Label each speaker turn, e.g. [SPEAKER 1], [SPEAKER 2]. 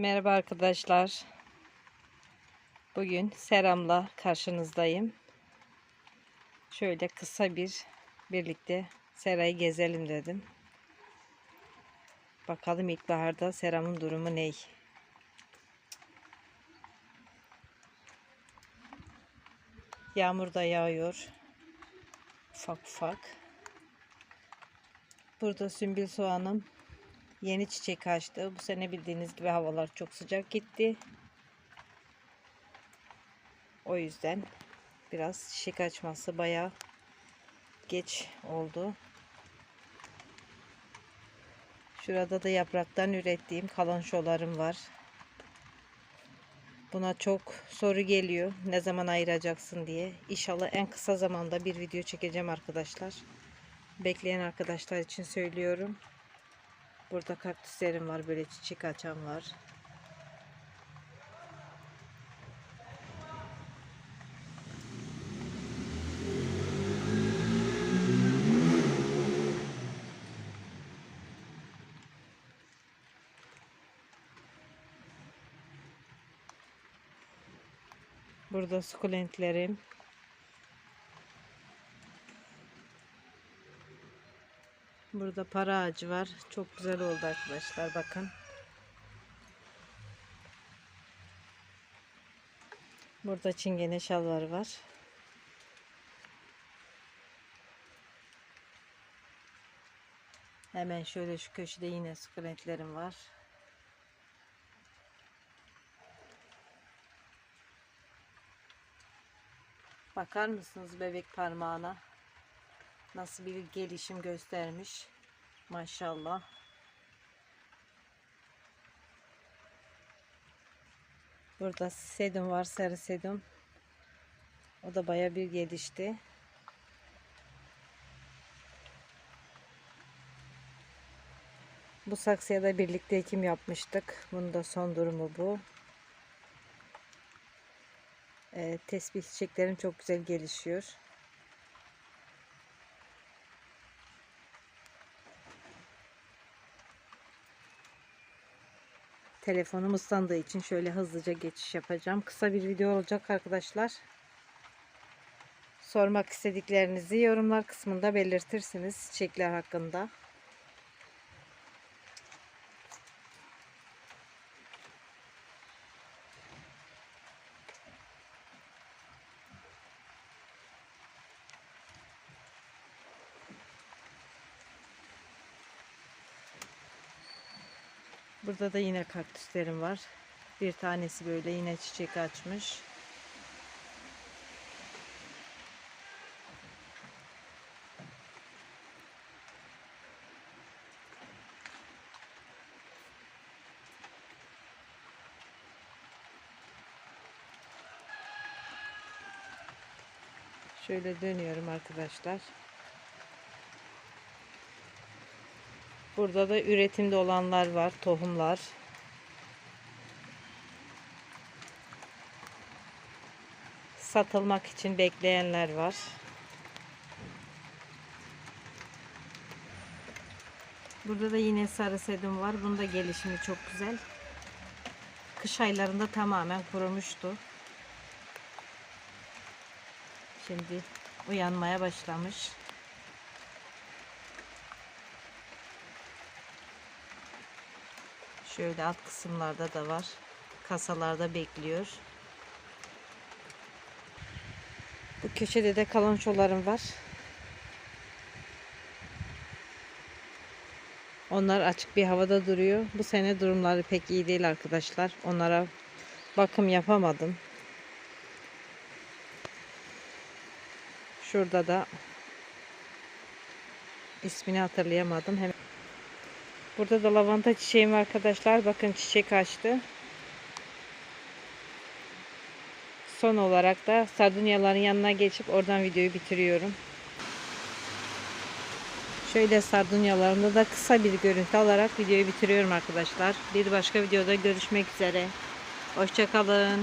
[SPEAKER 1] Merhaba arkadaşlar. Bugün Seram'la karşınızdayım. Şöyle kısa bir birlikte Sera'yı gezelim dedim. Bakalım ilkbaharda Seram'ın durumu ne? Yağmur da yağıyor. Ufak ufak. Burada sümbül soğanım yeni çiçek açtı. Bu sene bildiğiniz gibi havalar çok sıcak gitti. O yüzden biraz çiçek açması bayağı geç oldu. Şurada da yapraktan ürettiğim kalançolarım var. Buna çok soru geliyor. Ne zaman ayıracaksın diye. İnşallah en kısa zamanda bir video çekeceğim arkadaşlar. Bekleyen arkadaşlar için söylüyorum. Burada kaktüslerim var. Böyle çiçek açan var. Burada sukulentlerim. Burada para ağacı var. Çok güzel oldu arkadaşlar. Bakın. Burada çingene şalvarı var. Hemen şöyle şu köşede yine sukulentlerim var. Bakar mısınız bebek parmağına? Nasıl bir gelişim göstermiş. Maşallah. Burada sedum var. Sarı sedum. O da baya bir gelişti. Bu saksıya da birlikte ekim yapmıştık. Bunun da son durumu bu. Ee, tesbih çiçeklerim çok güzel gelişiyor. Telefonum ıslandığı için şöyle hızlıca geçiş yapacağım. Kısa bir video olacak arkadaşlar. Sormak istediklerinizi yorumlar kısmında belirtirsiniz çiçekler hakkında. Burada da yine kaktüslerim var. Bir tanesi böyle yine çiçek açmış. Şöyle dönüyorum arkadaşlar. Burada da üretimde olanlar var, tohumlar. Satılmak için bekleyenler var. Burada da yine sarı sedum var. Bunda gelişimi çok güzel. Kış aylarında tamamen kurumuştu. Şimdi uyanmaya başlamış. Şöyle alt kısımlarda da var. Kasalarda bekliyor. Bu köşede de kalonçolarım var. Onlar açık bir havada duruyor. Bu sene durumları pek iyi değil arkadaşlar. Onlara bakım yapamadım. Şurada da ismini hatırlayamadım. Hemen Burada da lavanta çiçeğim arkadaşlar. Bakın çiçek açtı. Son olarak da sardunyaların yanına geçip oradan videoyu bitiriyorum. Şöyle sardunyalarımda da kısa bir görüntü alarak videoyu bitiriyorum arkadaşlar. Bir başka videoda görüşmek üzere. Hoşçakalın.